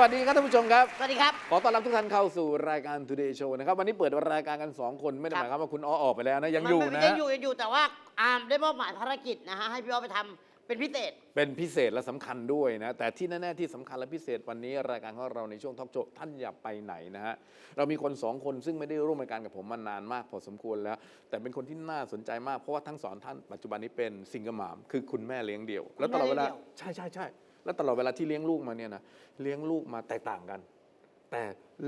วัสดีครับท่านผู้ชมครับ สวัสดีครับ ขอต้อนรับทุกท่านเข้าสู่รายการ Today Show นะครับ วันนี้เปิดรายการกัน 2 คนไม่ได้หครับมายความว่าคุณอ้อออกไปแล้วนะ ยังอยู่มันะยังอยู่ยังอยู่แต่ว่าอามได้มอบหมายภารกิจนะฮะให้พี่อ้อไปทำเป็นพิเศษ เป็นพิเศษและสำคัญด้วยนะ แต่ที่แน่ๆที่สำคัญและพิเศษวันนี้รายการของเราในช่วงทอล์กโชว์ท่านอย่าไปไหนนะฮะ เรามีคนสองคนซึ่งไม่ได้ร่วมรายการกับผมมานานมากพอสมควรแล้ว แต่เป็นคนที่น่าสนใจมากเพราะว่าทั้งสองท่านปัจจุบันนี้เป็นซิงเกิลมามคือคุณแม่เลี้ยงเดี่ยว แล้วตลอดเวลาคุณแม่เลี้ยงเดี่ยว ใช่ใช่ใช่ แล้วตลอดเวลาที่เลี้ยงลูกมาเนี่ยนะเลี้ยงลูกมาแตกต่างกัน แต่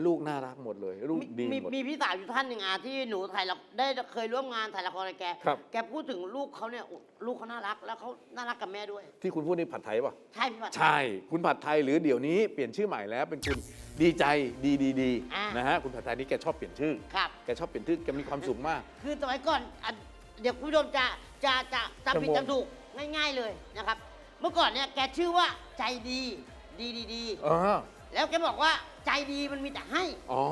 ลูกน่ารักหมดเลย ลูกมีดีมีหมด มีพี่สาวอยู่ท่านหนึ่งอะที่หนูถ่ายละได้เคยร่วมงานถ่ายละครกับแก ครับ แกพูดถึงลูกเขาเนี่ยลูกเขาน่ารัก แล้วเขาน่ารักกับแม่ด้วย ที่คุณพูดนี่ผัดไทยป่ะ ใช่พี่ปัด ใช่ คุณผัดไทยหรือเดี๋ยวนี้เปลี่ยนชื่อใหม่แล้วเป็นคุณดีใจดีดีดีอ่าน นะฮะคุณผัดไทยนี่แกชอบเปลี่ยนชื่อ ครับ แกชอบเปลี่ยนชื่อแกมีความสุขมาก คือสมัยก่อนอะเดี๋ยวคุณผู้ชมจะจะจะจะผิดจะงงจำถูกง่าย ๆเลยนะครับ เมื่อก่อนเนี่ยแกชื่อว่าใจดีดีดีดีอ๋อแล้วแกบอกว่าใจดีมันมีแต่ให้ อ๋อ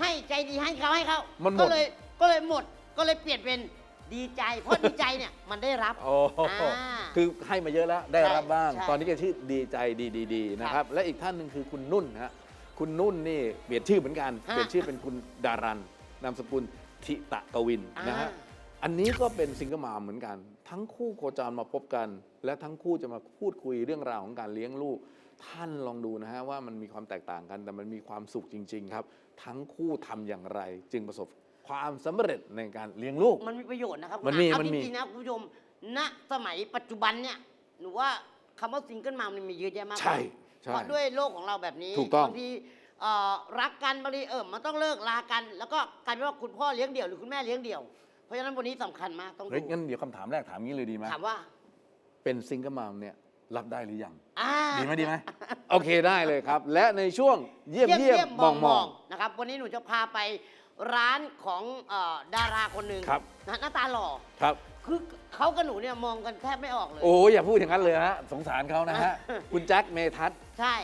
ให้ใจดีให้เขาให้เขามันหมด ก็เลยก็เลยหมดก็เลยเปลี่ยนเป็นดีใจ เพราะดีใจเนี่ยมันได้รับโอ้อ่าคือให้มาเยอะแล้วได้รับบ้าง ใช่ตอนนี้แกชื่อดีใจดีดีดีนะคครัรับบและอีกท่านหนึ่งคือคุณนุ่นฮะคุณนุ่นนี่เปลี่ยนชื่อเหมือนกัน ฮะเปลี่ยนชื่อเป็นคุณดารันนามสกุลทิตะกวินนะฮะอ่า อันนี้ก็เป็นซิงเกิลมามเหมือนกัน ทั้งคู่โคจรมาพบกัน และทั้งคู่จะมาพูดคุยเรื่องราวของการเลี้ยงลูก ท่านลองดูนะฮะว่ามันมีความแตกต่างกัน แต่มันมีความสุขจริง ๆ ครับ ทั้งคู่ทำอย่างไร จึงประสบความสำเร็จในการเลี้ยงลูก มันมีประโยชน์นะครับมันมีเอามันจมีริงๆนะคุณผู้ชมณสมัยปัจจุบันเนี่ยหนูว่าคำว่าซิงเกิลมามันมีเยอะแยะมากใช่ใช่เพราะด้วยโลกของเราแบบนี้ถูกต้องบางทีเอ่อรักกันบางทีเออมันต้องเลิกลากัน แล้วก็กลายเป็นว่าคุณพ่อเลี้ยงเดี่ยวหรือคุณแม่เลี้ยงเดี่ยว เพราะฉะนั้นวันนี้สำคัญมากต้องเฮ้ยดูงั้นเดี๋ยวคำถามแรกถามงี้เลยดีไหมถามว่าเป็นซิงเกิลมามเนี่ยรับได้หรือยัง อ่า ดีไหมดีไหมโอเคได้เลยครับ และในช่วงเยี่ยมเยี่ยมมองมอง นะครับ วันนี้หนูจะพาไปร้านของเอ่อดาราคนหนึ่งครับ นะหน้าตาหล่อ ครับ คือเขากับหนูเนี่ยมองกันแทบไม่ออกเลย โอ้ยอย่าพูดอย่างนั้นเลยฮะสงสารเขานะฮะ คุณแจ็คเมทัศน์ใช่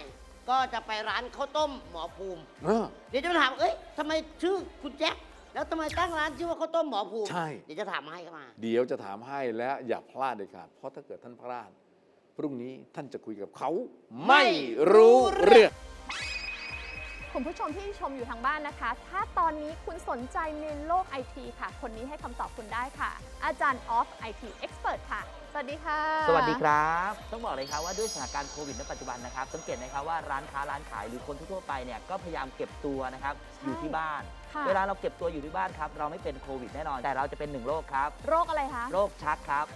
ก็จะไปร้านข้าวต้มหมอภูมิ เออ เดี๋ยวจะมาถาม เอ้ยทำไมชื่อคุณแจ็ค แล้วทำไมตั้งร้านชื่อว่าข้าวต้มหมอภูมิใช่ เดี๋ยวจะถามมาให้เข้ามา เดี๋ยวจะถามให้และอย่าพลาดเด็ดขาดเพราะถ้าเกิดท่านพลาด พรุ่งนี้ท่านจะคุยกับเขาไม่รู้เรื่อง คุณผู้ชมที่ชมอยู่ทางบ้านนะคะ ถ้าตอนนี้คุณสนใจในโลกไอทีค่ะ คนนี้ให้คำตอบคุณได้ค่ะ อาจารย์ออฟไอทีเอ็กซ์เพรสค่ะ สวัสดีค่ะ สวัสดีครับ ต้องบอกเลยครับว่าด้วยสถานการณ์โควิดในปัจจุบันนะครับ สังเกตนะครับว่าร้านค้าร้านขายหรือคนทั่วๆไปเนี่ยก็พยายามเก็บตัวนะครับใช่อยู่ที่บ้าน ค่ะ เวลาเราเก็บตัวอยู่ที่บ้านครับ เราไม่เป็นโควิดแน่นอน แต่เราจะเป็นหนึ่งโรคครับ โรคอะไรคะ โรคชักครับ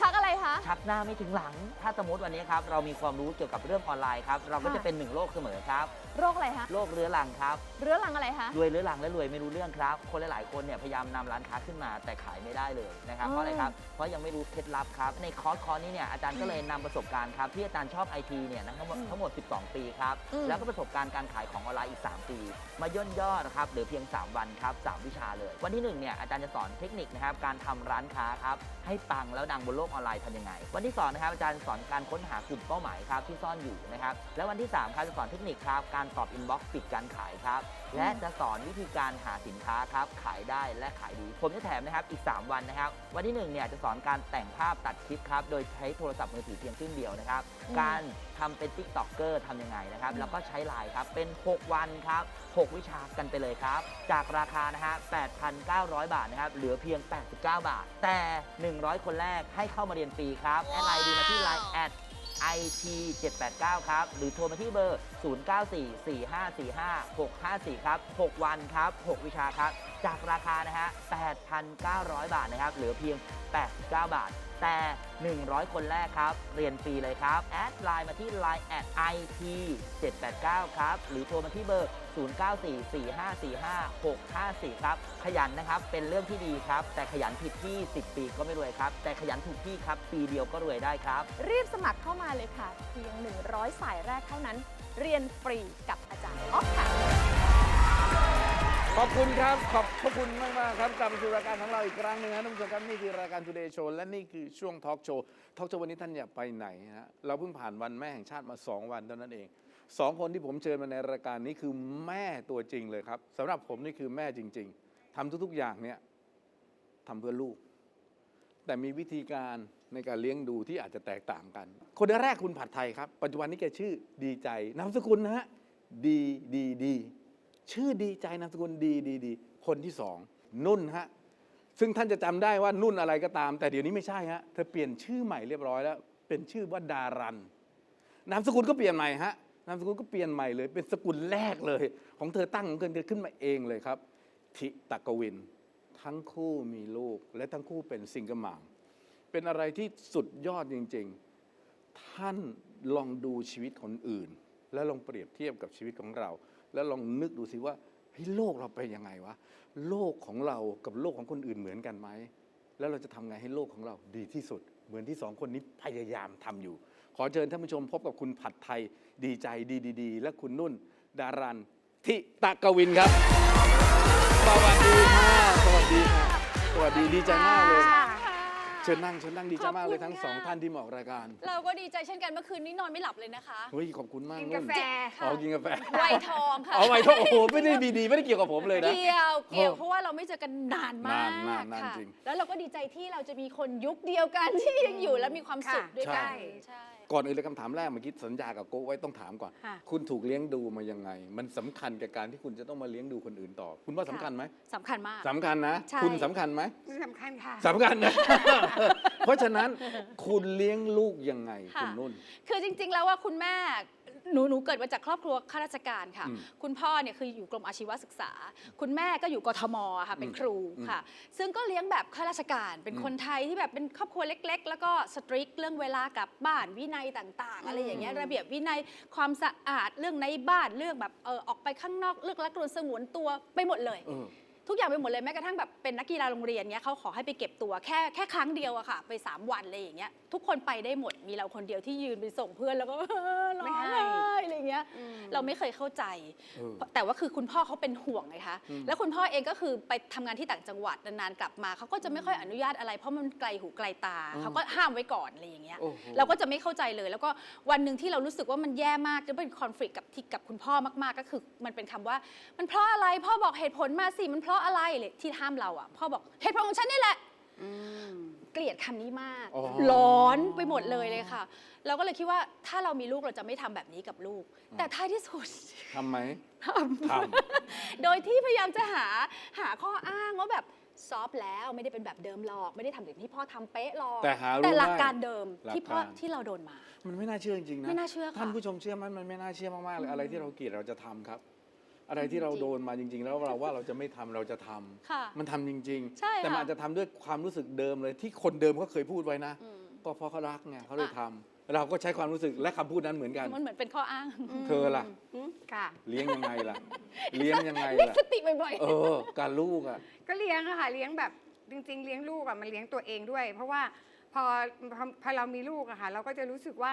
ชักอะไรคะ ชักหน้าไม่ถึงหลัง ถ้าสมมติวันนี้ครับ เรามีความรู้เกี่ยวกับเรื่องออนไลน์ครับ เราก็ค่ะจะเป็นหนึ่งโรคเสมอครับ โรคอะไรคะโรคเรื้อรังครับ เรื้อรังอะไรคะ รวยเรื้อรังและรวยไม่รู้เรื่องครับ คนหลาย ๆ คนเนี่ยพยายามนำร้านค้าขึ้นมาแต่ขายไม่ได้เลยนะครับอ๋อเพราะอะไรครับ เพราะยังไม่รู้เคล็ดลับครับ ในคอร์สคอร์สนี้เนี่ยอาจารย์ก็เลยนำประสบการณ์ครับที่อาจารย์ชอบไอทีเนี่ยนะทั้งหมดอืมทั้งหมด 12 ปีครับ อืม แล้วก็ประสบการณ์การขายของออนไลน์อีก 3 ปี มาย่นย่อนะครับเหลือเพียง 3 วันครับ 3 วิชาเลย วันที่1เนี่ยอาจารย์จะสอนเทคนิคนะครับการทำร้านค้าครับให้ปังแล้วดังบนโลกออนไลน์ทำยังไง วันที่สองนะครับอาจารย์สอนการค้นหากลุ่มเป้าหมายครับที่ซ่อนอยู่นะครับ แล้ววันที่สามครับจะสอนเทคนิคครับการตอบอินบ็อกซ์ปิดการขายครับ และจะสอนวิธีการหาสินค้าครับ ขายได้และขายดี ผมจะแถมนะครับอีก 3 วันนะครับ วันที่1เนี่ยจะสอนการแต่งภาพตัดคลิปครับ โดยใช้โทรศัพท์มือถือเพียงเครื่องเดียวนะครับอืมการทำเป็น t ิ k t o k เกอร์ทำยังไงนะครับ แล้วก็ใช้ไลน์ครับ เป็น 6 วันครับ 6 วิชากันไปเลยครับ จากราคานะฮะ8,900 บาทนะครับ เหลือเพียง 89 บาท แต่ 100 คนแรกให้เข้ามาเรียนฟรีครับ แอดไลน์ดีมาที่ไลน์แอด IT 789 ครับ หรือโทรมาที่เบอร์ 0944545654 ครับ 6 วันครับ 6 วิชาครับ จากราคานะฮะ 8,900 บาทนะครับ เหลือเพียง 89 บาท แต่ 100 คนแรกครับ เรียนฟรีเลยครับ แอดไลน์มาที่ Line แอด IT 789 ครับ หรือโทรมาที่เบอร์ 0944545654 ครับ ขยันนะครับ เป็นเรื่องที่ดีครับ แต่ขยันผิดที่ 10 ปีก็ไม่รวยครับ แต่ขยันถูกที่ครับ ปีเดียวก็รวยได้ครับ รีบสมัครเข้ามาเลยค่ะ เพียง 100 สายแรกเท่านั้น เรียนฟรีกับอาจารย์ออฟค่ะ ขอบคุณครับ ขอบพระคุณมากมากครับกลับมาสู่รายการของเราอีกครั้งหนึงนะท่านผู้ชมครับนี่คือรายการ Today Show และนี่คือช่วงทอล์กโชว์ทอล์กโชว์วันนี้ท่านอย่าไปไหนฮะเราเพิ่งผ่านวันแม่แห่งชาติมา 2 วันเท่านั้นเองสองคนที่ผมเชิญมาในรายการนี้คือแม่ตัวจริงเลยครับสำหรับผมนี่คือแม่จริง ๆทำทุกๆอย่างเนี่ยทำเพื่อลูก แต่มีวิธีการในการเลี้ยงดูที่อาจจะแตกต่างกัน คนแรกคุณผัดไทยครับ ปัจจุบันนี้แกชื่อดีใจนามสกุลนะฮะดีดีดี ชื่อดีใจนามสกุลดีดีดีคนที่สองนุ่นฮะซึ่งท่านจะจำได้ว่านุ่นอะไรก็ตาม แต่เดี๋ยวนี้ไม่ใช่ฮะเธอเปลี่ยนชื่อใหม่เรียบร้อยแล้ว เป็นชื่อว่าดารันนามสกุลก็เปลี่ยนใหม่ฮะนามสกุลก็เปลี่ยนใหม่เลย เป็นสกุลแรกเลย ของเธอตั้งของเธอขึ้นมาเองเลยครับทิตกวิน ทั้งคู่มีลูก และทั้งคู่เป็นซิงเกิลมัมเป็นอะไรที่สุดยอดจริง ๆ ท่านลองดูชีวิตคนอื่น แล้วลองเปรียบเทียบกับชีวิตของเรา แล้วลองนึกดูสิว่าเฮ้ยโลกเราเป็นยังไงวะ โลกของเรากับโลกของคนอื่นเหมือนกันไหม แล้วเราจะทำไงให้โลกของเราดีที่สุด เหมือนที่สองคนนี้พยายามทำอยู่ ขอเชิญท่านผู้ชมพบกับคุณผัดไทยดีใจดีดีๆและคุณนุ่น ดารันทิตะกวินครับ สวัสดีค่ะ สวัสดีค่ะ สวัสดีดีใจมากเลย เชิญนั่งเชิญนั่งดีใจมากเลยทั้งสองท่านที่มาออกรายการเราก็ดีใจเช่นกันเมื่อคืนนี้นอนไม่หลับเลยนะคะ เฮ้ยขอบคุณมากกินนุ่กาแฟอ๋อกินกาแฟไวทองค่ะเอาไว้โอ้โหไม่ได้ดีๆไม่ได้เกี่ยวกับผมเลยนะเกี่ยวเกี่ยวเออเพราะว่าเราไม่เจอกันนานมากนานนานค่ะจริงแล้วเราก็ดีใจที่เราจะมีคนยุคเดียวกันที่ยังอยู่และมีความสุขค่ะด้วยกันใช่ใช่ก่อนอื่นเลยคำถามแรกเมื่อกี้สัญญากับโก้ไว้ต้องถามก่อนค่ะคุณถูกเลี้ยงดูมายังไง มันสำคัญกับการที่คุณจะต้องมาเลี้ยงดูคนอื่นต่อ คุณว่าสำคัญไหมสำคัญมากสำคัญนะใช่คุณสำคัญไหมนี่สำคัญค่ะสำคัญนะเพราะฉะนั้นคุณเลี้ยงลูกยังไงค่ะ คุณนุ่น คือจริงๆ แล้วว่าคุณแม่หนูหนูเกิดมาจากครอบครัวข้าราชการค่ะ อืมคุณพ่อเนี่ยคืออยู่กรมอาชีวศึกษา คุณแม่ก็อยู่กทมอะค่ะเป็นครูอืมค่ะ ซึ่งก็เลี้ยงแบบข้าราชการ เป็นอืม คนไทยที่แบบเป็นครอบครัวเล็ก ๆ แล้วก็สตริกเรื่องเวลากลับบ้านวินัยต่าง ๆ อะไรอย่างเงี้ยระเบียบวินัยความสะอาดเรื่องในบ้านเรื่องแบบเออออกไปข้างนอกเรื่องรักรวนสงวนตัวไปหมดเลย เออ ทุกอย่างไปหมดเลยแม้กระทั่งแบบเป็นนักกีฬาโรงเรียนเนี้ยเขาขอให้ไปเก็บตัวแค่แค่ครั้งเดียวอะค่ะ ไป 3 วันอะไรอย่างเงี้ยทุกคนไปได้หมดมีเราคนเดียวที่ยืนไปส่งเพื่อนแล้วก็ ร้อง เงี้ยเราไม่เคยเข้าใจเออแต่ว่าคือคุณพ่อเขาเป็นห่วงไงคะอืมแล้วคุณพ่อเองก็คือไปทำงานที่ต่างจังหวัดนานๆกลับมาเขาก็จะไม่ค่อยอนุญาตอะไร เพราะมันไกลหูไกลตาอืมเขาก็ห้ามไว้ก่อนอะไรอย่างเงี้ยโอ้โหเราก็จะไม่เข้าใจเลย แล้วก็วันหนึ่งที่เรารู้สึกว่ามันแย่มากจะเป็นคอนฟ lict กับที่กับคุณพ่อมากๆก็คือ มันเป็นคำว่า มันเพราะอะไรพ่อบอกเหตุผลมาสิมันเพราะอะไรเลยที่ห้ามเราอะพ่อบอกเหตุผลของฉันนี่แหละ เกลียดคำนี้มากอ๋อ ร้อนไปหมดเลยเลยค่ะ เราก็เลยคิดว่าถ้าเรามีลูกเราจะไม่ทำแบบนี้กับลูก แต่ท้ายที่สุด ทำไหมทำทโดยที่พยายามจะหาหาข้ออ้างว่าแบบซอฟต์แล้วไม่ได้เป็นแบบเดิมหรอก ไม่ได้ทำอย่างที่พ่อทำเป๊ะหรอกแต่หารู้แต่หลักได้การเดิมหลักที่พ่อการ ที่เราโดนมา มันไม่น่าเชื่อจริงๆนะไม่น่าเชื่อค่ะท่านผู้ชมเชื่อไหมมันไม่น่าเชื่อมากๆเลยอะไรที่เราเกลียดเราจะทำครับ อะไรที่เราจริงๆโดนมาจริง ๆ แล้วเราว่าเราจะไม่ทำเราจะทำค่ะมันทำจริงใช่ๆแต่มันค่ะอาจจะทำด้วยความรู้สึกเดิมเลยที่คนเดิมเขาเคยพูดไว้นะอืมก็เพราะเขารักไงเขาเลยอะทำเราก็ใช้ความรู้สึกและคำพูดนั้นเหมือนกันมันเหมือนเป็นข้ออ้าง เธอล่ะค่ะเลี้ยงยังไงล่ะ เลี้ยงยังไงเรียกล่ะสติบ่อยเออ การลูกอะ ก็เลี้ยงอะค่ะเลี้ยงแบบจริง ๆ เลี้ยงลูกอะมันเลี้ยงตัวเองด้วย เพราะว่าพอพอพอเรามีลูกอะค่ะเราก็จะรู้สึกว่า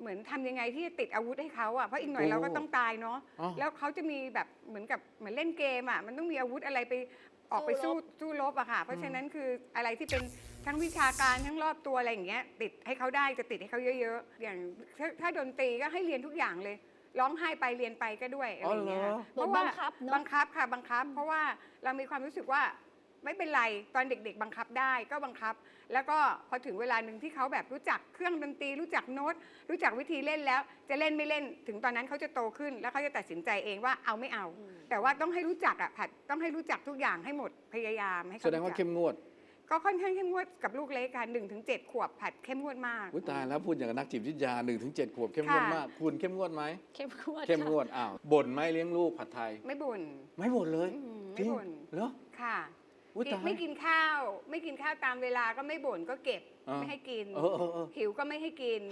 เหมือนทำยังไงที่จะติดอาวุธให้เขาอะเพราะอีกหน่อยโอ้เราก็ต้องตายเนาะอ๋อ แล้วเขาจะมีแบบเหมือนกับเหมือนเล่นเกมอะมันต้องมีอาวุธอะไรไปออกไปสู้สู้รบสู้รบอะค่ะ เพราะฉะนั้นคืออะไรที่เป็นทั้งวิชาการทั้งรอบตัวอะไรอย่างเงี้ย ติดให้เขาได้จะติดให้เขาเยอะ ๆ อย่างถ้าถ้าดนตรีก็ให้เรียนทุกอย่างเลย ร้องไห้ไปเรียนไปก็ด้วยอะไรอย่างเงี้ยอ๋อเหรอเพราะว่าบังคับเนอะ บังคับค่ะบังคับ เพราะว่าเรามีความรู้สึกว่าไม่เป็นไรตอนเด็ก ๆ บังคับได้ก็บังคับ แล้วก็พอถึงเวลาหนึ่งที่เขาแบบรู้จักเครื่องดนตรีรู้จักโน้ต รู้จักวิธีเล่นแล้ว จะเล่นไม่เล่นถึงตอนนั้นเขาจะโตขึ้น แล้วเขาจะตัดสินใจเองว่าเอาไม่เอา แต่ว่าต้องให้รู้จักอะผัดต้องให้รู้จักทุกอย่างให้หมดพยายามให้แสเขาดงว่ารู้จักเข้มงวด ก็ค่อนข้างเข้มงวดกับลูกเล็กค่ะหนึ่งถึงเจ็ดขวบผัดเข้มงวดมากอุ้ยตายแล้วพูดอย่างกับนักจิตวิทยา1นถึงเขวบเข้มงวดค่ะมาก คุณเข้มงวดไหมๆเข้มงวดเข้มงค่ะวดอ้าวบ่นไหมเลี้ยงลูกผัดไทย ไม่บ่นไม่บ่นเลยอืมจริงไม่บ่นเหรอค่ะ อุ้ยตาย ไม่กินข้าว ไม่กินข้าวตามเวลาก็ไม่บ่นก็เก็บอ่าไม่ให้กินเออเออเออหิวก็ไม่ให้กิน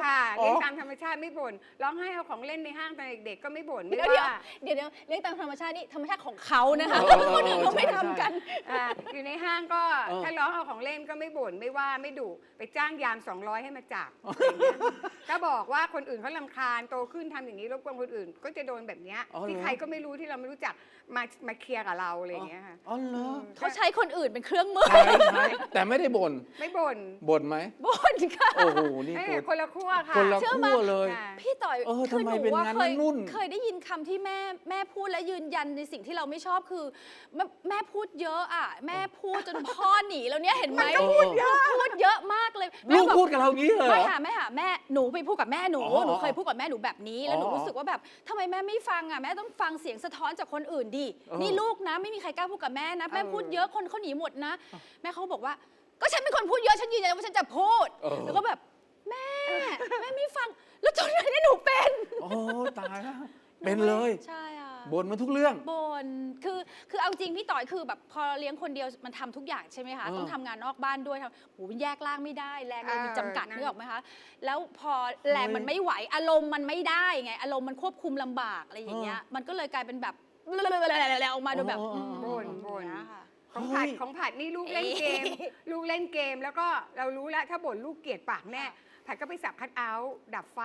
ค่ะอ๋อเลี้ยงตามธรรมชาติไม่บ่นร้องไห้เอาของเล่นในห้างตอนเด็กๆก็ไม่บ่นไม่เดี๋ยวเดี๋ยวว่า เดี๋ยวเดี๋ยวเลี้ยงตามธรรมชาตินี่ธรรมชาติของเขานะคะเออเออเออคนอื่นเขาไม่ใช่ ทำกัน อ่าอยู่ในห้างก็เออ ถ้าร้องเอาของเล่นก็ไม่บ่นไม่ว่าไม่ดุไปจ้างยาม 200 ให้มาจับอะไรอย่างเงี้ยก็บอกว่าคนอื่นเขาลำคาญโตขึ้นทำอย่างนี้รบกวนคนอื่น ก็จะโดนแบบเนี้ยอ๋อเหรอ ที่ใครก็ไม่รู้ที่เราไม่รู้จักมามาเคลียร์กับเราอะไรอย่างเงี้ยค่ะอ๋อเหรอเขาใช้คนอื่นเป็นเครื่องมือใช่ใช่แต่ไม่ได้บ่น ไม่บ่นบ่นไหมบ่นค่ะ โอ้โห นี่เอ้ยตัวคนละขั้วค่ะ คนละเชื่อขั้ไหมวเลย ค่ะ พี่ต่อยเออคือทำไมหนูเป็นว่างั้นเคยนะนุ่น เคยได้ยินคำที่แม่แม่พูดและยืนยันในสิ่งที่เราไม่ชอบคือ แม่แม่พูดเยอะอะ แม่พูดจนพ่อหนีแล้วเนี่ยเห็นไหมมันก็พูดเยอะ พูดเยอะมากเลยลูกแม่บอก พูดกับเรางี้เลยเหรไม่อ ค่ะไม่ค่ะแม่หนูไปพูดกับแม่หนูอ๋อหนูเคยพูดกับแม่หนูแบบนี้แล้วหนูอ๋อรู้สึกว่าแบบทำไมแม่ไม่ฟังอะแม่ต้องฟังเสียงสะท้อนจากคนอื่นดิเออ นี่ลูกนะไม่มีใครกล้าพูดกับแม่นะแม่เออพูดเยอะคนเขาหนีหมดนะ แม่เขาบอกว่า ก็ฉันเป็นคนพูดเยอะฉันยืนยันว่าฉันจะพูด เออ แล้วก็แบบ แม่ แม่ไม่ฟัง แล้วจนวันนี้หนูเป็นโอ้ตายแล้วเป็นเลยใช่อะบ่นมาทุกเรื่อง บนคือคือเอาจริงพี่ต่อยคือแบบพอเลี้ยงคนเดียวมันทำทุกอย่างใช่ไหมคะ เออ ต้องทำงานนอกบ้านด้วยทำโหมันแยกล่างไม่ได้ แรงเรามีเออจำกัดนั่นนึกออกไหมคะ แล้วพอแรงมันไม่ไหวอารมณ์มันไม่ได้ไง อารมณ์มันควบคุมลำบากอะไรอย่างเงี้ยมันก็เลยกลายเป็นแบบออกมาโดยแบบอ๋ออ๋ออ๋อบ่นบ่น อย่างเงี้ยค่ะ ของผัดเฮ้ย ของผัดนี่ลูกเล่นเกม ลูกเล่นเกมแล้วก็เรารู้แล้วถ้าบ่นลูกเกลียดปากแน่ ผัดก็ไปสับคัดเอาท์ดับไฟ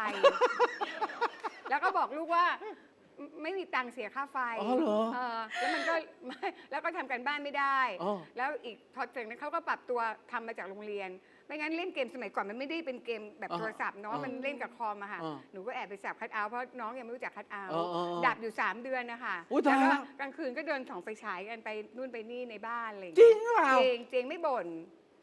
แล้วก็บอกลูกว่าไม่ไม่มีตังค์เสียค่าไฟอ๋อเหรอเออแล้วมันก็ไม่แล้วก็ทำกันบ้านไม่ได้ อ๋อ แล้วอีกพอจากนั้นเขาก็ปรับตัวทำมาจากโรงเรียน ไม่งั้นเล่นเกมสมัยก่อนมันไม่ได้เป็นเกมแบบอ่าโทรศัพท์เนาะอ่ามัมันเล่นกับคอมอะค่ะอ่าหนูก็แอบไปสับคัดเอาท์เพราะน้องยังไม่รู้จักคัดเอาท์อ่าอ่าอ่าดับอยู่ 3 เดือนนะคะอุ๊ยตายแล้วแล้ก็วกลางคืนก็เดินส่องไฟฉายกันไปนู่นไปนี่ในบ้านอะไรอย่างจริเงี้ยงหรือเปล่าจริงจริงไม่บ่น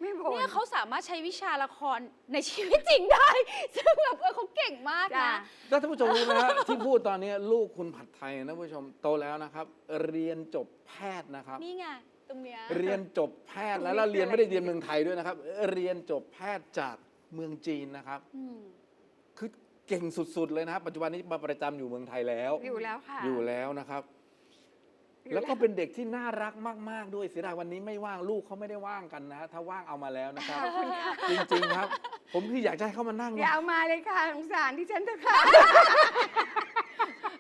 ไม่บ่น เนี่ยเขาสามารถใช้วิชาละครในชีวิตจริงได้ ซึ่งแบบเออเขาเก่งมากจ้ะ นะ แล้วท่านผู้ชมรู้ไหมฮะ ที่พูดตอนนี้ลูกคุณผัดไทยนะผู้ชมโตแล้วนะครับ เรียนจบแพทย์นะครับ นี่ไงตรงเนี้ย เรียนจบแพทย์แล้วแล้วเรียนไม่ได้เรียนเมืองไทยด้วยนะครับ เรียนจบแพทย์จากเมืองจีนนะครับ อืม คือเก่งสุดๆเลยนะครับ ปัจจุบันนี้มาประจำอยู่เมืองไทยแล้ว อยู่แล้วค่ะ อยู่แล้วนะครับอยู่ แล้วก็เป็นเด็กที่น่ารักมาก ๆ ด้วยเสียดายวันนี้ไม่ว่างลูกเขาไม่ได้ว่างกันนะ ถ้าว่างเอามาแล้วนะครับ จริง ๆ ครับ ผมที่อยากจะให้เขามานั่งอย่าเอามาเลยค่ะสงสารที่ฉันเถอะค่ะ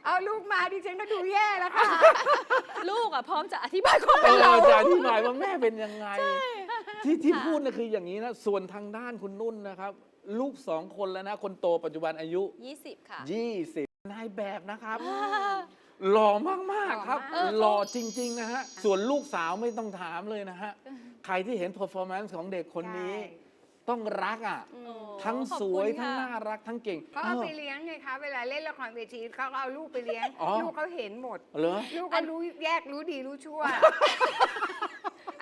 เอาลูกมาดิฉันก็ดูแย่แล้วค่ะ ลูกอะพร้อมจะอธิบายความเอเป็นอเรา จะอธิบายว่าแม่เป็นยังไง ที่ที่พูดนะคืออย่างนี้นะ ส่วนทางด้านคุณนุ่นนะครับ ลูกสองคนแล้วนะ คนโตปัจจุบันอายุ 20 ค่ะ 20นายแบบนะครับ หล่อมาก ๆ ครับเออหล่อจริง ๆ นะฮะ ส่วนลูกสาวไม่ต้องถามเลยนะฮะ ใครที่เห็น performance ของเด็กคนนี้ใช่ต้องรักอะโอ้ทั้งขอบสคุณวย ทั้งค่ะน่ารักทั้งเก่ง เขาเอาเอไปอเลี้ยงไงคะเวลาเล่นละครเวทีเขาก็เอาลูกไปเลี้ยง อ๋อ ลูกเขาเห็นหมด เหรอ ลูกก็รู้แยกรู้ดีรู้ชั่ว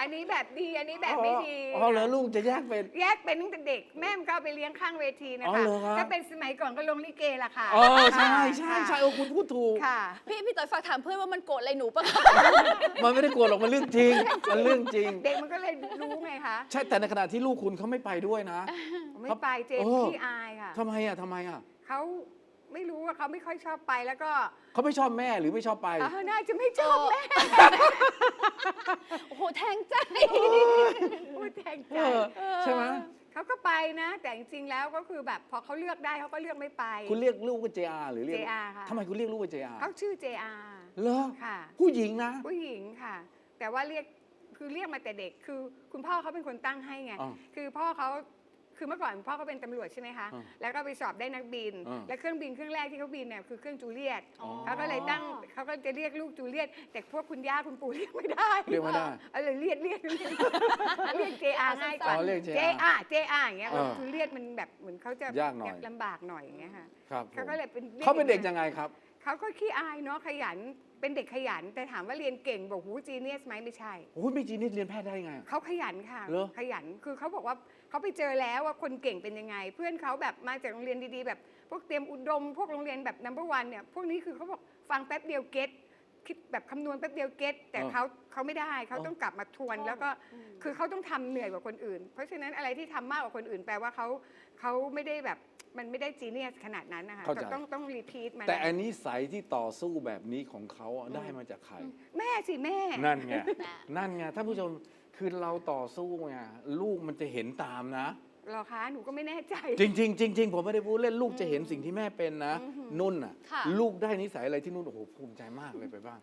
อันนี้แบบดี อันนี้แบบไม่ดี อ๋อเหรอลูกจะแยกเป็น แยกเป็นตั้งแต่เด็ก แม่มันก็เอาไปเลี้ยงข้างเวทีนะอ๋อคะ เหรอครับ ถ้าเป็นสมัยก่อนก็ลงลิเกละค่ะอ๋อใช่ใช่ค่ะใช่โอ้คุณพูดถูก ค่ะ พี่พี่ต่อยฝากถามเพื่อนว่ามันโกรธอะไรหนูปะคะ มันไม่ได้กลัวหรอกมันเรื่องจริง มันเรื่องจริง เด็กมันก็เลยรู้ไงคะใช่แต่ในขณะที่ลูกคุณเขาไม่ไปด้วยนะ ไม่ไปเจมเอส์อขี้อายค่ะ ทำไมอะทำไมอะ เขา ไม่รู้ว่าเขาไม่ค่อยชอบไปแล้วก็เขาไม่ชอบแม่หรือไม่ชอบไป เออน่าจะไม่ชอบแม่โอ้โห แทงใจ พูดแทงใจเออใช่ไหม เขาก็ไปนะ แต่จริงๆแล้วก็คือแบบพอเขาเลือกได้เขาก็เลือกไม่ไป คุณเรียกลูกว่า JR หรือเรียก JR ค่ะ ทำไมคุณเรียกลูกว่า JR เขาชื่อ JR เหรอค่ะ ผู้หญิงนะ ผู้หญิงค่ะ แต่ว่าเรียกคือเรียกมาแต่เด็กคือคุณพ่อเขาเป็นคนตั้งให้ไงอ่าคือพ่อเขา คือเมื่อก่อนพ่อเขาเป็นตำรวจใช่ไหมคะ อ่าแล้วก็ไปสอบได้นักบิน อ่า และเครื่องบินเครื่องแรกที่เขาบินเนี่ยคือเครื่องจูเลียตอ๋อเขาก็เลยตั้งเขาก็จะเรียกลูกจูเลียตแต่พวกคุณย่าคุณปู่เรียกไม่ได้เรียกไม่ได้เอาเลยเรียกเรียกเรียกเรียก JR ง่ายกว่า อ๋อเรียก JR JR JR อย่างเงี้ยอ่าจูเลียตมันแบบเหมือนเขาจะยากหน่อย ลำบากหน่อยอย่างเงี้ยค่ะครับผมเขาก็เลยเป็นรียเขาเป็นเด็กอยังไงครับ เขาก็ขี้อายเนาะขยันเป็นเด็กขยัน แต่ถามว่าเรียนเก่งบอกหูจีเนียสไหมไม่ใช่ โอ้ยไม่จีนี่เรียนแพทย์ได้ไงเขาขยันค่ะ เหรอขยันคือเขาบอกว่า เขาไปเจอแล้วว่าคนเก่งเป็นยังไง เพื่อนเขาแบบมาจากโรงเรียนดีๆ แบบ พวกเตรียมอุดม พวกโรงเรียนแบบนัมเบอร์วันเนี่ยพวกนี้คือเขาบอกฟังแป๊บเดียวเก็ตคิดแบบคำนวณแป๊บเดียวเก็ตแต่เออเขาเขาไม่ได้เขาเออต้องกลับมาทวน แล้วก็คือเขาต้องทำเหนื่อยกว่าคนอื่น เพราะฉะนั้นอะไรที่ทำมากกว่าคนอื่น แปลว่าเขาเขาไม่ได้แบบมันไม่ได้จีเนียสขนาดนั้นนะคะเข้าใจ ต้องต้องรีพีทมัน แต่อันนี้ใสยที่ต่อสู้แบบนี้ของเขาอะได้มาจากใคร แม่สิแม่ นั่นไง นั่นไงท่านผู้ชม คือเราต่อสู้ไงลูกมันจะเห็นตามนะ เหรอคะหนูก็ไม่แน่ใจ จริงๆจริงๆผมไม่ได้พูดเล่นลูกจะเห็นสิ่งที่แม่เป็นนะอือหือนุ่นอะ ค่ะ ลูกได้นิสัยอะไรที่นุ่นโอ้โหภูมิใจมากเลยไปบ้าง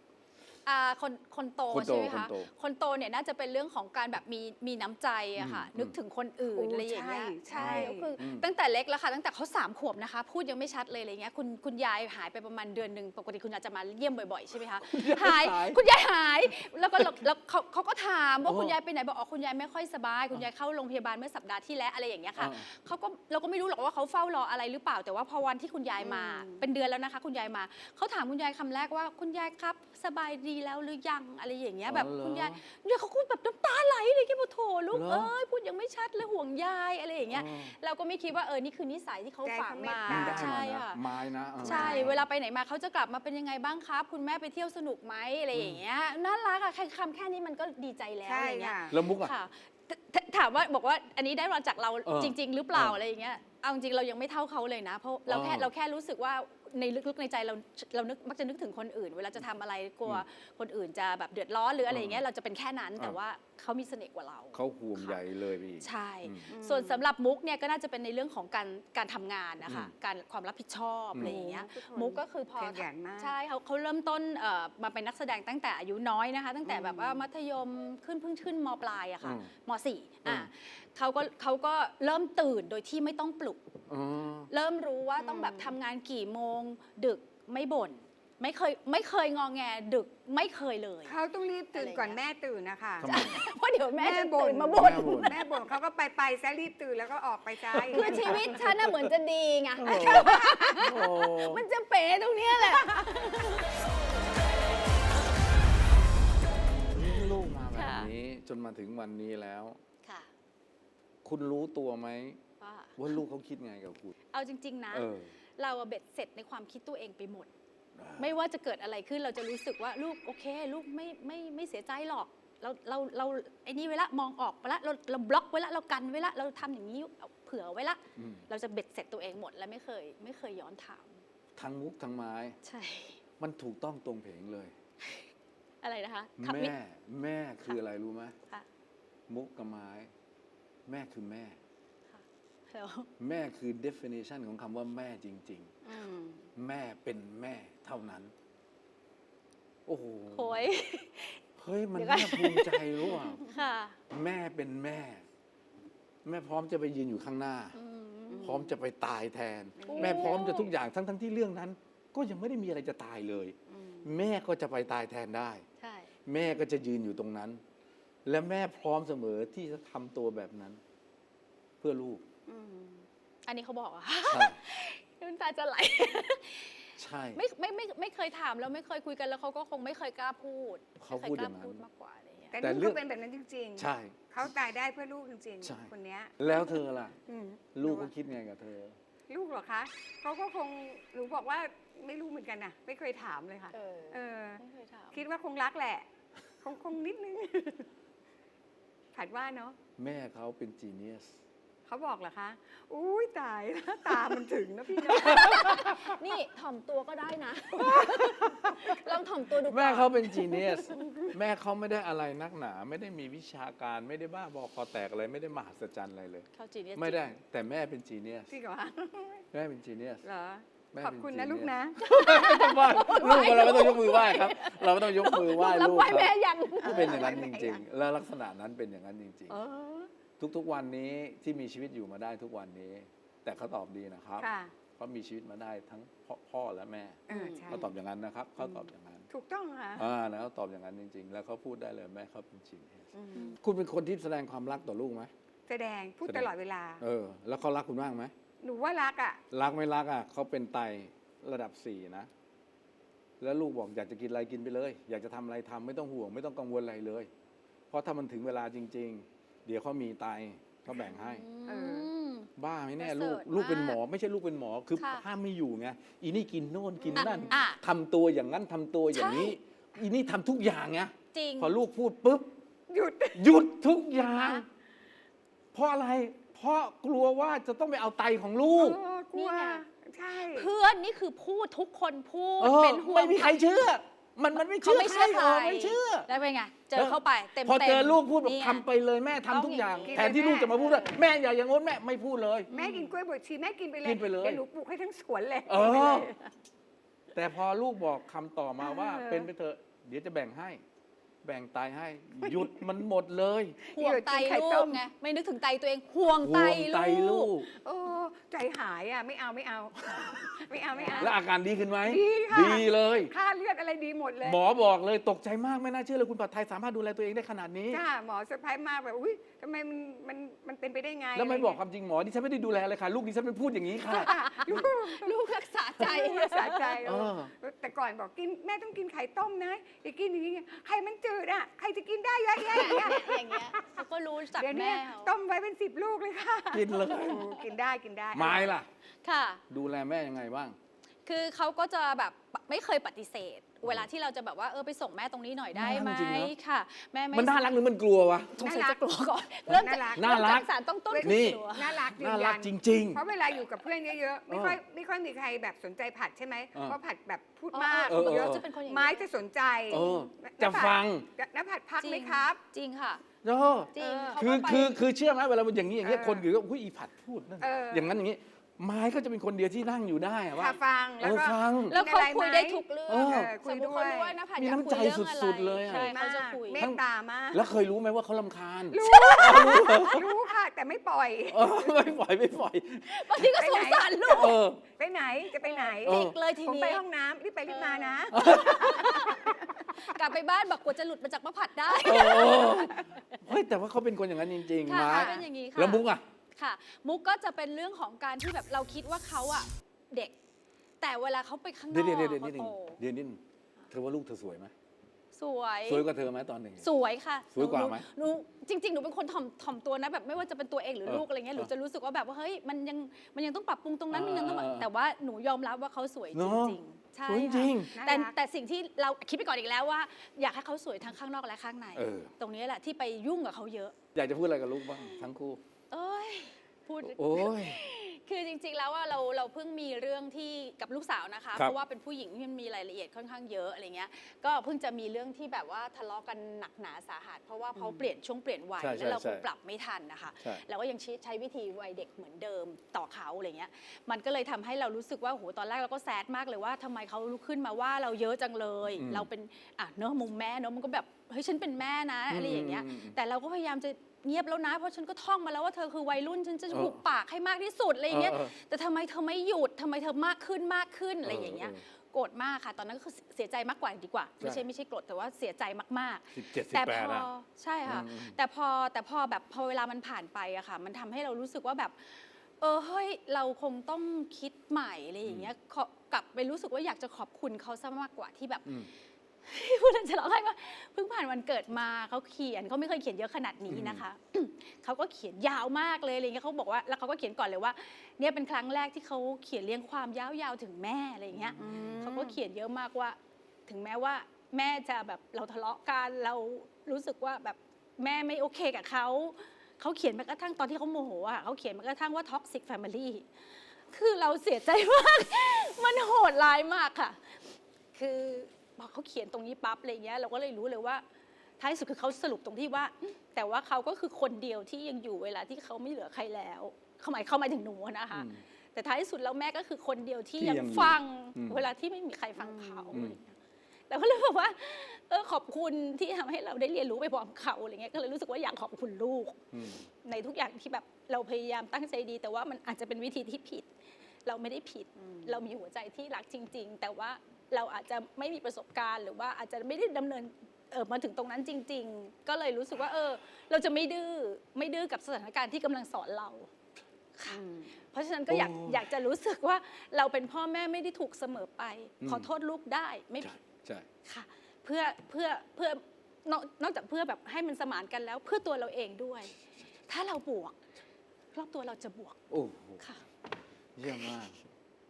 อ่าคนคนโตคนโตใช่ไหมคะคนโตคนโตเนี่ยน่าจะเป็นเรื่องของการแบบมีมีน้ำใจอะค่ะ อืมนึกถึงคนอื่นโอ้อะไรอย่างเงี้ยใช่ใช่ใช่ ก็คืออม ตั้งแต่เล็กแล้วค่ะ ตั้งแต่เขาสามขวบนะคะ พูดยังไม่ชัดเลยอะไรเงี้ยคุณคุณยายหายไปประมาณเดือนหนึ่งปกติคุณยายจะมาเยี่ยมบ่อยๆใช่ไหมคะหายคุณยายหายแล้วก็แล้วแล้วเขาเขาก็ถามว่าโอ้ คุณยายไปไหนบอกอ๋อคุณยายไม่ค่อยสบาย คุณยายเข้าโรงพยาบาลเมื่อสัปดาห์ที่แล้วอะไรอย่างเงี้ยค่ะ อ่า เขาก็เราก็ไม่รู้หรอกว่าเขาเฝ้ารออะไรหรือเปล่า แต่ว่าพอวันที่คุณยายมา อืม เป็นเดือนแล้วนะคะ คุณยายมา เขาถามคุณยายคำแรกว่าคุณยายครับ สบายดีแล้วหรือยังอะไรอย่างเงี้ยแบบอ๋อเหรอคุณยายคุณยายเขาพูดแบบน้ำตาไหลเลยแกบอกโถลูกเหรอ เอ้ยพูดยังไม่ชัดเลยห่วงยายอะไรอย่างเงี้ยอ๋อเราก็ไม่คิดว่าเออนี่คือนิสัยที่เขาใจฝังเขาเมมาตตาได้ใช่มานะค่ะ ไม้นะเออ ใช่เวลาไปไหนมาเขาจะกลับมาเป็นยังไงบ้างครับ คุณแม่ไปเที่ยวสนุกไหมอะไรอย่างเงี้ยน่ารักอะแค่คำแค่นี้มันก็ดีใจแล้วใช่อะไรเงี้ยค่ะ แล้วมุกอะค่ะถถถามว่าบอกว่าอันนี้ได้มาจากเราเออจริง ๆ หรือเปล่าเออออะไรอย่างเงี้ยเอาจริงๆเรายังไม่เท่าเขาเลยนะเพราะเราแค่อ๋อเราแค่รู้สึกว่า ในลึกๆในใจเราเรานึกมักจะนึกถึงคนอื่น เวลาจะทำอะไรกลัวคนอื่นจะแบบเดือดร้อนหรืออะไรอย่างเงี้ยเราจะเป็นแค่นั้นแต่อ่าว่าเขามีเสน่ห์กว่าเรา เขาห่วงใยเลยพี่ ใช่อืมส่วนสำหรับมุกเนี่ยก็น่าจะเป็นในเรื่องของการการทำงานนะคะอืมการความรับผิดชอบอืมอะไรอย่างเงี้ย ทุกคนมุกก็คือพอขยันมาก ใช่เขาเขาเริ่มต้นเอ่อมาเป็นนักแสดงตั้งแต่อายุน้อยนะคะ ตั้งแต่แบบว่ามัธยมขึ้นเพิ่งขึ้นมปลายอะค่ะอืมมสี่อะอืม เขาก็เขาก็เริ่มตื่นโดยที่ไม่ต้องปลุก อ๋อ เริ่มรู้ว่าต้องแบบทำงานกี่โมง ดึกไม่บ่นไม่เคยไม่เคยงองแงดึกไม่เคยเลย เขาต้องรีบตื่นก่อนแม่ตื่นนะคะ ทำไม เพราะเดี๋ยวแม่จะบ่ตื่นนมาบ่น แม่บ่น แม่บ่นเขาก็ไปไปซะรีบตื่นแล้วก็ออกไปซะคือชีวิตฉันน่ะเหมือนจะดีไง โอ้ มันจะเป๋ตรงเนี้ยแหละ เลี้ยงลูกมาแบบค่ะนี้จนมาถึงวันนี้แล้ว ค่ะคุณรู้ตัวไหมว่า ว่าลูกเขาคิดไงกับคุณ เอาจริง ๆ นะ เออ เราอะเบ็ดเสร็จในความคิดตัวเองไปหมด ไม่ว่าจะเกิดอะไรขึ้นเราจะรู้สึกว่าลูกโอเค ลูกไม่ไม่ไม่เสียใจหรอกเราเราเราไอ้นี่ไว้ละมองออกไปละเราเราบล็อกไว้ละเรากันไว้ละเราทำอย่างนี้เอาเผื่อไว้ละ อืม เราจะเบ็ดเสร็จตัวเองหมดและไม่เคย ไม่เคยย้อนถามทั้งมุกทั้งไม้ ใช่ มันถูกต้องตรงเพลงเลย อะไรนะคะคำแม่ นี้แม่คืออะไรรู้ไหมค่ะ มุกกับไม้ แม่คือแม่แล้วแม่คือ definition ของคำว่าแม่จริง อืมๆ แม่เป็นแม่เท่านั้น โอ้โหโอยเฮ้ย มันเดี๋ยวก่อน น่าภูมิใจรู้อะ ค่ะแม่เป็นแม่ แม่พร้อมจะไปยืนอยู่ข้างหน้า อืม พร้อมจะไปตายแทน โอ้ แม่พร้อมจะทุกอย่างทั้งทั้งๆที่เรื่องนั้น ก็ยังไม่ได้มีอะไรจะตายเลยแม่ก็จะไปตายแทนได้ ใช่ แม่ก็จะยืนอยู่ตรงนั้น และแม่พร้อมเสมอที่จะทำตัวแบบนั้น เพื่อลูก อืมอันนี้เขาบอกอะใช่ น้ำตาจะไหล ใช่ ไม่ไม่ไม่ไม่เคยถามแล้วไม่เคยคุยกันแล้วเขาก็คงไม่เคยกล้าพูดเขาไม่พูดคอย่างนั้นพูดมากกว่าอะไรเงี้ยแต่แต่ลูกเรื่อก็งเป็นแบบนั้นจริงๆใช่เขาตายได้เพื่อลูกจริง ใช่ ๆ คนเนี้ยแล้วเธอล่ะ อืมลูกเขาคิดไงกับเธอ ลูกเหรอคะเขาก็คงหนูบอกว่าไม่รู้เหมือนกันนะไม่เคยถามเลยค่ะ เออเออ ไม่เคยถาม คิดว่าคงรักแหละ คงคงนิดนึง ผัดว่าเนาะแม่เขาเป็นจีเนียส เขาบอกเหรอคะอุ้ยตายแล้วตามันถึงนะพี่เนาะ นี่ถ่อมตัวก็ได้นะ ลองถ่อมตัวดูก่อนแม่เขาเป็นจีเนียส แม่เขาไม่ได้อะไรนักหนา ไม่ได้มีวิชาการไม่ได้บ้าบอคอแตกอะไรไม่ได้มหัศจรรย์อะไรเลย เขาจีเนียสไม่ได้แต่แม่เป็นจีเนียสจริงเหรอคะแม่เป็นจีเนียส เหรอ แม่ขอบคุณนะเป็นลูก genius นะ ไม่ต้องไหว้ลูกเราไม่ต้องยกมือไหว้ครับ เราไม่ต้องยกมือไหว้รับลูกไหว้คแม่รับยังเป็นอย่างนั้นจริง ๆ และลักษณะนั้นเป็นอย่างนั้นจริง เออๆ ทุกๆวันนี้ที่มีชีวิตอยู่มาได้ทุกวันนี้ แต่เขาตอบดีนะครับค่ะเขามีชีวิตมาได้ทั้งพ่อพ่อและแม่เออใช่เขาตอบอย่างนั้นนะครับเขาตอบอย่างนั้นถูกต้องค่ะอ่าแล้วเขาตอบอย่างนั้นจริง ๆ แล้วเขาพูดได้เลยแม่เขาเป็นจริงอืมคุณเป็นคนที่แสดงความรักต่อลูกไหม แสดงพูดแสดง ตลอดเวลา เออ แล้วเขารักคุณมากไหม หนูว่ารักอะ รักไม่รักอะเขาเป็นไตระดับสี่นะ แล้วลูกบอกอยากจะกินอะไรกินไปเลย อยากจะทำอะไรทำไม่ต้องห่วง ไม่ต้องกังวลอะไรเลย เพราะถ้ามันถึงเวลาจริง ๆ เดี๋ยวเขามีไตเขาแบ่งให้ เอมบ้าไหมแน่ประเสริลูกฐลูกเป็นมากหมอ ไม่ใช่ลูกเป็นหมอคือค่ะห้ามไม่อยู่ไงอีนี่กินโน่นกินนั่นอะทำตัวอย่างนั้นทำตัวอย่างนี้ อีนี่ทำทุกอย่างไงจริง พอลูกพูดปุ๊บหยุด หยุดทุกอย่าง อะ เพราะอะไรเพ ราะกลัวว่าจะต้องไปเอาไตของลูก เออกลัว นี่ไง ใช่ เพื่อนนี่คือพูดทุกคนพูดเออเป็นห่วงไม่มีใครเชื่อ มันมันไม่เขาเชื่อไม่เชื่อใคใครรเออไม่เชื่อ แล้วเป็นไงเจอเข้าไปเต็มพอเจอต็มลูกพูดบอกนี่ไง ทำไปเลยแม่ทำทุกอย่าง ต้องอย่างนี้ แทนที่ลูกจะมาพูดว่าแม่อย่าอย่างง้นแม่ไม่พูดเลย แม่กินกล้วยบวชชีแม่กินไปเลยกินไปเลย ดี๋วหนูปลูกให้ทั้งสวนเลย เอกินไปอเลยแต่พอลูกบอกคำต่อมาว่าเออ เป็นไปเถอะเดี๋ยวจะแบ่งให้ แบ่งไตให้ หยุดมันหมดเลยห่วงไตกินไข่ลูต้กมไงไม่นึกถึงไตตัวเองห่วงไตห่วงไตลูลูก ก โอ้ใจหายอะ ไม่เอาไม่เอา ไม่เอาไม่เอา แล้วอาการดีขึ้นไหมดีค่ะดีเลย ค่าเลือดอะไรดีหมดเลยหมอบอกเลยตกใจมากไม่น่าเชื่อเลยคุณผัดไทยสามารถดูแลตัวเองได้ขนาดนี้ จ้าหมอเซอร์ไพรส์มากแบบอุ้ยทำไมมันมันมันเป็นไปได้ไงแล้วไม่บอกคะรวามจริงหมอดิฉันไม่ได้ดูแลเลยค่ะ ลูกดิฉันเป็นพูดอย่างนี้ค่ะ ลูกลูกรักษาใจลูกรักษาใจเออ แต่ก่อนบอกกินแม่ต้องกินไข่ต้มนะอย่ากินอย่างนี้ไข่มันจืดอะใครจะกินได้เยอะแยะอย่างเงี้ยอย่างเงี้ยเขาก็รู้จักเดี๋ยวนี้แม่เขาต้มไว้เป็นสิบลูกเลยค่ะกินเลย โอ้กินได้กินได้ไม้ล่ะ ค่ะ ดูแลแม่ยังไงบ้าง คือเขาก็จะแบบไม่เคยปฏิเสธเวลาที่เราจะแบบว่าเออไปส่งแม่ตรงนี้หน่อยได้ไหมน่ารักจริงๆเนอะ ค่ะ แม่ไม่มันน่ารักหรือมันกลัววะ สงสัยจะกลัวก่อนน่าเริ่มรัจากกน่ารัก เมจสารต้องต้นนี่กลัว น่ารักยืน่านรัยักนจริง เพราะเวลาอยู่กับเพื่อนเยอะๆไม่เออค่อยไม่ค่อยมีใครแบบสนใจผัดใช่ไหมเออเพราะผัดแบบพูดอ๋อมากเออเออเยอะจะเป็นคนอย่างนี้ ไม้จะสนใจเออน้าจะผัดฟัง น้าผัดพักจริงไหมครับ จริงค่ะ ๆเออจริงเออ เขาคือก็ไป คือคือเชื่อไหมเวลามันอย่างนี้อย่างเงี้ยเออคนอื่นก็อุ้ยอีผัดพูดนั่นเออออย่างนั้นอย่างนี้ ไม้ก็จะเป็นคนเดียวที่นั่งอยู่ได้อะค่ะว่าฟังเอแล้วอก็ฟัง แล้วเขาคุยได้ทุกเรื่องเออเออคุสยมมติด้วเขายรู้ว่านะผัดมีอยากน้ำคุยใจเรื่องอะไรสุดๆเลยอะ ใช่มาเขาจะกคุย เมตตามาก แล้วเคยรู้ไหมว่าเขาลำคาญรู้ รู้ค่ะ แต่ไม่ปล่อย เออไม่ปล่อยไม่ปล่อย บางทีก็สงสารลูกเออ ไปไหนจะไปไหน เออ จิกเลยทีผมนี้ไปห้องน้ำรีบไปรีบมานะ กลับไปบ้านบอกกลัวจะหลุดมาจากมะผัดได้ เออเฮ้ยแต่ว่าเขาเป็นคนอย่างนั้นจริงๆค่ะไม้เขาเป็นอย่างนี้ค่ะ แล้วมุกอะ ค่ะ มุกก็จะเป็นเรื่องของการที่แบบเราคิดว่าเขาอะเด็ก แต่เวลาเขาไปข้างนเดี๋ยวอกเดี๋ยวเดี๋ยวนิดนึงเขาโตเดี๋ยวนิดนึงเธอว่าลูกเธอสวยไหมสวย สวยกว่าเธอไหมตอนหนึ่ง สวยค่ะสวยกว่าไหมนูนูจริง ๆ หนูเป็นคนถ่อมถ่อมตัวนะแบบไม่ว่าจะเป็นตัวเองหรือเออลูกอะไรเงี้ยหนูเออจะรู้สึกว่าแบบว่าเฮ้ยมันยังมันยังต้องปรับปรุงตรงนั้นมันยังต้องเออเออแต่ว่าหนูยอมรับว่าเขาสวยจเนอะริงๆใช่สวยจค่ะริงแต่น่ารัก แต่สิ่งที่เราคิดไปก่อนอีกแล้วว่า อยากให้เขาสวยทั้งข้างนอกและข้างใน เออ ตรงนี้แหละที่ไปยุ่งกับเขาเยอะ อยากจะพูดอะไรกับลูกบ้างทั้งคู่ เอ้ยพูด โอ้ย คือจริงๆ แล้วว่าเราเราเพิ่งมีเรื่องที่กับลูกสาวนะคะ ครับเพราะว่าเป็นผู้หญิงที่มันมีรายละเอียดค่อนข้างเยอะอะไรเงี้ยก็เพิ่งจะมีเรื่องที่แบบว่าทะเลาะกันหนักหนาสาหัสเพราะว่าเขาเปลี่ยนช่วงเปลี่ยนวัยใช่แล้วเราใช่คงใช่ปรับไม่ทันนะคะใช่ เราก็ยังใช้ใช้วิธีวัยเด็กเหมือนเดิมต่อเขาอะไรเงี้ยมันก็เลยทำให้เรารู้สึกว่าโหตอนแรกเราก็แซดมากเลยว่าทำไมเขาลุกขึ้นมาว่าเราเยอะจังเลยอืมเราเป็นอะเนอะมุมแม่เนอะมันก็แบบเฮ้ยฉันเป็นแม่นะอะไรอย่างเงี้ย อืมอืมอืมแต่เราก็พยายามจะ เงียบแล้วนะ เพราะฉันก็ท่องมาแล้วว่าเธอคือวัยรุ่นฉันจะเออหุบปากให้มากที่สุดอะไรอย่างเงี้ยเออเออ แต่ทำไมเธอไม่หยุดทำไมเธอมากขึ้นมากขึ้นอะไรอย่างเงี้ยเออโกรธมากค่ะ ตอนนั้นก็คือเสียใจมากกว่าดีกว่า ไม่ใช่ใช่ไม่ใช่โกรธแต่ว่าเสียใจมากสิบเจ็ดๆสิบแต่แปพดออะใช่ค่ะ อืม แต่พอแต่พอแบบพอเวลามันผ่านไปอะค่ะ มันทำให้เรารู้สึกว่าแบบ เออเฮ้ยเราคงต้องคิดใหม่อะไรอย่างเงี้ยขอกลับไปรู้สึกว่าอยากจะขอบคุณเขาซะมากกว่าที่แบบ อืม พูดแล้วจะร้องไห้ว่าเพิ่งผ่านวันเกิดมาเขาเขียนเขาไม่เคยเขียนเยอะขนาดนี้นะคะ เขาก็เขียนยาวมากเลยอะไรเงี้ยเขาบอกว่าแล้วเขาก็เขียนก่อนเลยว่า เนี่ยเป็นครั้งแรกที่เขาเขียนเรียงความยาวๆถึงแม่อะไรเงี้ยเขาก็เขียนเยอะมากว่า ถึงแม้ว่า แม่จะแบบเราทะเลาะกันเรารู้สึกว่าแบบแม่ไม่โอเคกับเขาเขาเขียนแม้กระทั่งตอนที่เขาโมโหอะเขาเขียนแม้กระทั่งว่า toxic family คือเราเสียใจมาก มันโหดร้ายมากค่ะ คือ พอเขาเขียนตรงนี้ปั๊บอะไรเงี้ยเราก็เลยรู้เลยว่าท้ายสุดคือเขาสรุปตรงที่ว่า แต่ว่าเขาก็คือคนเดียวที่ยังอยู่เวลาที่เขาไม่เหลือใครแล้วเขาหมายเขาหมายถึงหนูนะคะอืมแต่ท้ายสุดแล้วแม่ก็คือคนเดียวที่ที่ยังยังอยู่ฟังอืมเวลาที่ไม่มีใครฟังเขาอืมอะไรเงี้ยเราก็เลยบอกว่าเออขอบคุณที่ทำให้เราได้เรียนรู้ไปพร้อมเขาอะไรเงี้ยก็เลยรู้สึกว่าอยากขอบคุณลูกอืมในทุกอย่างที่แบบเราพยายามตั้งใจดี แต่ว่ามันอาจจะเป็นวิธีที่ผิด เราไม่ได้ผิด เรามีหัวใจที่รักจริง ๆ แต่ว่า เราอาจจะไม่มีประสบการณ์ หรือว่าอาจจะไม่ได้ดำเนินเออมาถึงตรงนั้นจริง ๆ ก็เลยรู้สึกว่า เออ เราจะไม่ดื้อไม่ดื้อกับสถานการณ์ที่กำลังสอนเราค่ะเพราะฉะนั้นก็อยากโอ้อยากจะรู้สึกว่าเราเป็นพ่อแม่ไม่ได้ถูกเสมอไปอืมขอโทษลูกได้ไม่ใช่ใช่ค่ะ เพื่อเพื่อเพื่อนอกนอกจากเพื่อแบบให้มันสมานกันแล้ว เพื่อตัวเราเองด้วย ถ้าเราบวก รอบตัวเราจะบวกโอ้โหค่ะ เยี่ยมมาก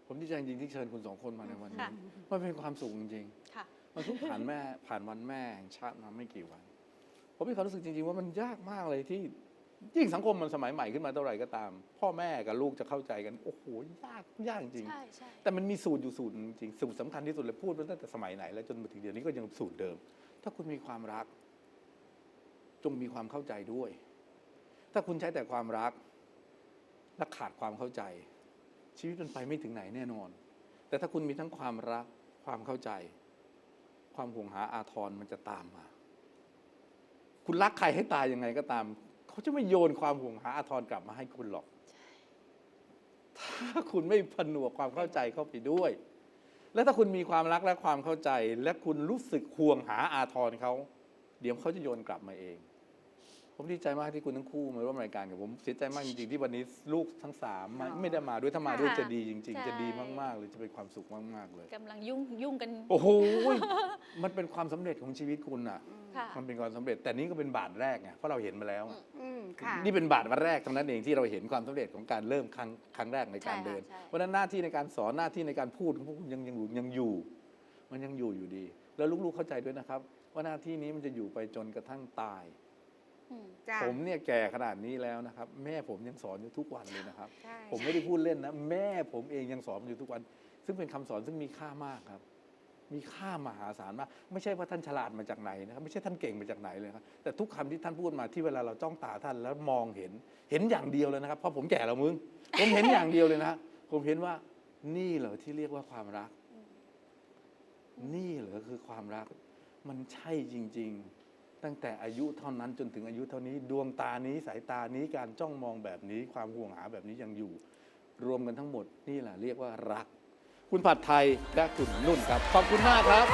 ผมดีใจจริงๆที่เชิญคุณสองคนมาในวันนี้ค่ะ มันเป็นความสุขจริงค่ะ ๆมันเพิ่งผ่านแม่ผ่านวันแม่แห่งชาติมาไม่กี่วัน ผมมีความรู้สึกจริงๆว่ามันยากมากเลยที่ยิ่งสังคมมันสมัยใหม่ขึ้นมาเท่าไหร่ก็ตาม พ่อแม่กับลูกจะเข้าใจกันโอ้โหยากยากจริง ใช่ใช่แต่มันมีสูตรอยู่สูตรหนึ่งจริงสูตรสำคัญที่สุดเลยพูดมาตั้งแต่สมัยไหนแล้วจนมาถึงเดี๋ยวนี้ก็ยังสูตรเดิม ถ้าคุณมีความรัก จงมีความเข้าใจด้วย ถ้าคุณใช้แต่ความรักและขาดความเข้าใจ ชีวิตมันไปไม่ถึงไหนแน่นอน แต่ถ้าคุณมีทั้งความรักความเข้าใจ ความห่วงหาอาทรมันจะตามมา คุณรักใครให้ตายยังไงก็ตาม เขาจะไม่โยนความห่วงหาอาทรกลับมาให้คุณหรอกถ้าคุณไม่ผนวกความเข้าใจเข้าไปด้วย และถ้าคุณมีความรักและความเข้าใจ และคุณรู้สึกห่วงหาอาทรเขา เดี๋ยวเขาจะโยนกลับมาเอง ผมดีใจมากที่คุณทั้งคู่มาร่วมรายการกับผมเสียใจมากจริงๆที่วันนี้ลูกทั้งสามไม่ไม่ได้มาด้วยถ้ามาด้วยค่ะจะดีจริง ใช่ ๆ จะดีมากๆเลยจะเป็นความสุขมากๆเลย กำลังยุ่งยุ่งกันโอ้โห มันเป็นความสำเร็จของชีวิตคุณอะ ค่ะ มันเป็นความสำเร็จแต่นี่ก็เป็นบาทแรกไงเพราะเราเห็นมาแล้วไงอืมค่ะ นี่เป็นบาทวันแรกเท่านั้นเองที่เราเห็นความสำเร็จของการเริ่มครั้งครั้งแรกในการใช่ค่ะเดิน ใช่ เพราะฉะนั้นหน้าที่ในการสอนหน้าที่ในการพูดของพวกคุณยังยังอยู่ยังอยู่ มันยังอยู่อยู่ดี แล้วลูกๆเข้าใจด้วยนะครับ ว่าหน้าที่นี้มันจะอยู่ไปจนกระทั่งตายอืม จ้ะ ผมเนี่ยแก่ขนาดนี้แล้วนะครับ แม่ผมยังสอนอยู่ทุกวันเลยนะครับ ใช่ผมไม่ได้พูดเล่นนะ แม่ผมเองยังสอนอยู่ทุกวัน ซึ่งเป็นคำสอนซึ่งมีค่ามากครับ มีค่ามหาศาลมาก ไม่ใช่ว่าท่านฉลาดมาจากไหนนะครับ ไม่ใช่ท่านเก่งมาจากไหนเลยครับ แต่ทุกคำที่ท่านพูดมาที่เวลาเราจ้องตาท่านแล้วมองเห็น เห็นอย่างเดียวเลยนะครับ เพราะผมแก่แล้วมึง ผมเห็นอย่างเดียวเลยนะ ผมเห็นว่านี่เหรอที่เรียกว่าความรัก นี่เหรอคือความรัก มันใช่จริง ๆ ตั้งแต่อายุเท่านั้นจนถึงอายุเท่านี้ดวงตานี้สายตานี้การจ้องมองแบบนี้ ความห่วงหาแบบนี้ยังอยู่ รวมกันทั้งหมดนี่แหละเรียกว่ารัก คุณผัดไทยและคุณนุ่นครับขอบคุณมากครับ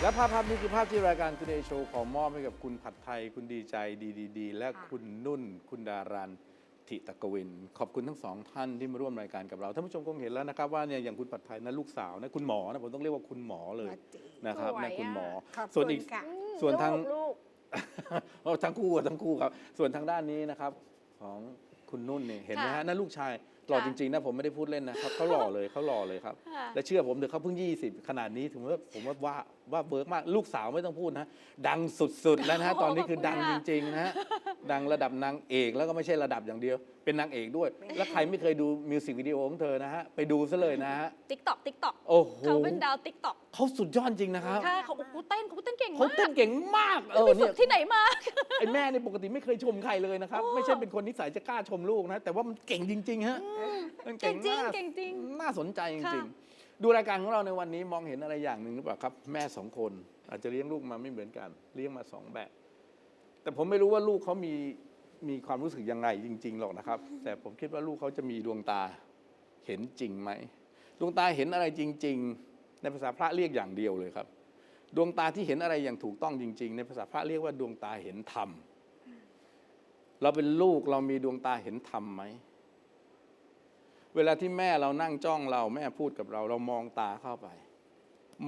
และภาพภาพนี้คือภาพที่รายการ Today Show ขอมอบให้กับคุณผัดไทย คุณดีใจดีดีดีและคุณนุ่น คุณดารัน ทิตะกวิน ขอบคุณทั้งสองท่านที่มาร่วมรายการกับเราท่านผู้ชมคงเห็นแล้วนะครับว่าเนี่ยอย่างคุณผัดไทยนะลูกสาวนะคุณหมอนะผมต้องเรียกว่าคุณหมอเลยนะครับสวยนะคุณหมอขอบส่วนคุอีณกค่ะส่วนทางลูกโอ้ทั้งคู่ทั้งคู่ครับ ส่วนทางด้านนี้นะครับของคุณนุ่นเนี่ยเห็นไหมฮะค่ะนั่นลูกชายหล่อค่ะจริงๆนะผมไม่ได้พูดเล่นนะครับเขาหล่อเลยเขาหล่อเลยครับค่ะและเชื่อผมเถอะเขาเพิ่ง 20 ขนาดนี้ถึงว่าผมว่าว่าว่าเบิร์กมากลูกสาวไม่ต้องพูดนะ ดังสุดๆแล้วนะฮะตอนนี้คือดังจริงๆนะฮะดังระดับนางเอกแล้วก็ไม่ใช่ระดับอย่างเดียว เป็นนางเอกด้วย แล้วใครไม่เคยดูมิวสิกวิดีโอของเธอนะฮะไปดูซะเลยนะฮะติ๊กต็อกติ๊กต็อกโอ้โหเขาเป็นดาวติ๊กต็อกเขาสุดยอดจริงนะครับค่ะเขาโอ้โหเต้นเขาเต้นเก่งเขามากเต้นเก่งมากเออไปฝึเนี่ยกที่ไหนมาไอ้แม่เนี่ยปกติไม่เคยชมใครเลยนะครับโอ้ไม่ใช่เป็นคนนิสัยจะกล้าชมลูกนะ แต่ว่ามันเก่งจริงๆฮะมันเก่งจริงมากเก่งจริงน่าสนใจจค่ะริงๆ ดูรายการของเราในวันนี้มองเห็นอะไรอย่างหนึ่งหรือเปล่าครับ แม่สองคน อาจจะเลี้ยงลูกมาไม่เหมือนกัน เลี้ยงมาสองแบบ แต่ผมไม่รู้ว่าลูกเขามีมีความรู้สึกยังไงจริง ๆ หรอกนะครับ แต่ผมคิดว่าลูกเขาจะมีดวงตาเห็นจริงไหมดวงตาเห็นอะไรจริง ๆ ในภาษาพระเรียกอย่างเดียวเลยครับ ดวงตาที่เห็นอะไรอย่างถูกต้องจริง ๆ ในภาษาพระเรียกว่าดวงตาเห็นธรรมเราเป็นลูกเรามีดวงตาเห็นธรรมไหม เวลาที่แม่เรานั่งจ้องเราแม่พูดกับเรา เรามองตาเข้าไป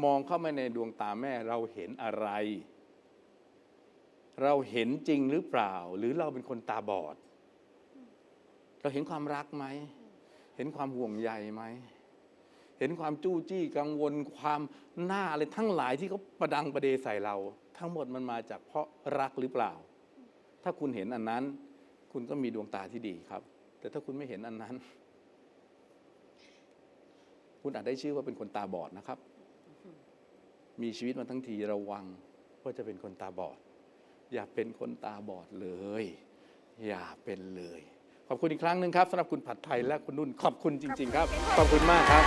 มองเข้ามาในดวงตาแม่เราเห็นอะไร เราเห็นจริงหรือเปล่า หรือเราเป็นคนตาบอด เราเห็นความรักไหม เห็นความห่วงใยไหม เห็นความจู้จี้กังวลความหน้าอะไรทั้งหลายที่เขาประดังประเดใส่เรา ทั้งหมดมันมาจากเพราะรักหรือเปล่า ถ้าคุณเห็นอันนั้น คุณก็มีดวงตาที่ดีครับ แต่ถ้าคุณไม่เห็นอันนั้น คุณอาจได้ชื่อว่าเป็นคนตาบอดนะครับ มีชีวิตมาทั้งทีระวังว่าจะเป็นคนตาบอด อย่าเป็นคนตาบอดเลย อย่าเป็นเลย ขอบคุณอีกครั้งหนึ่งครับสำหรับคุณผัดไทยและคุณนุ่นขอบคุณจริง ๆ ครับ ขอบคุณมากครับ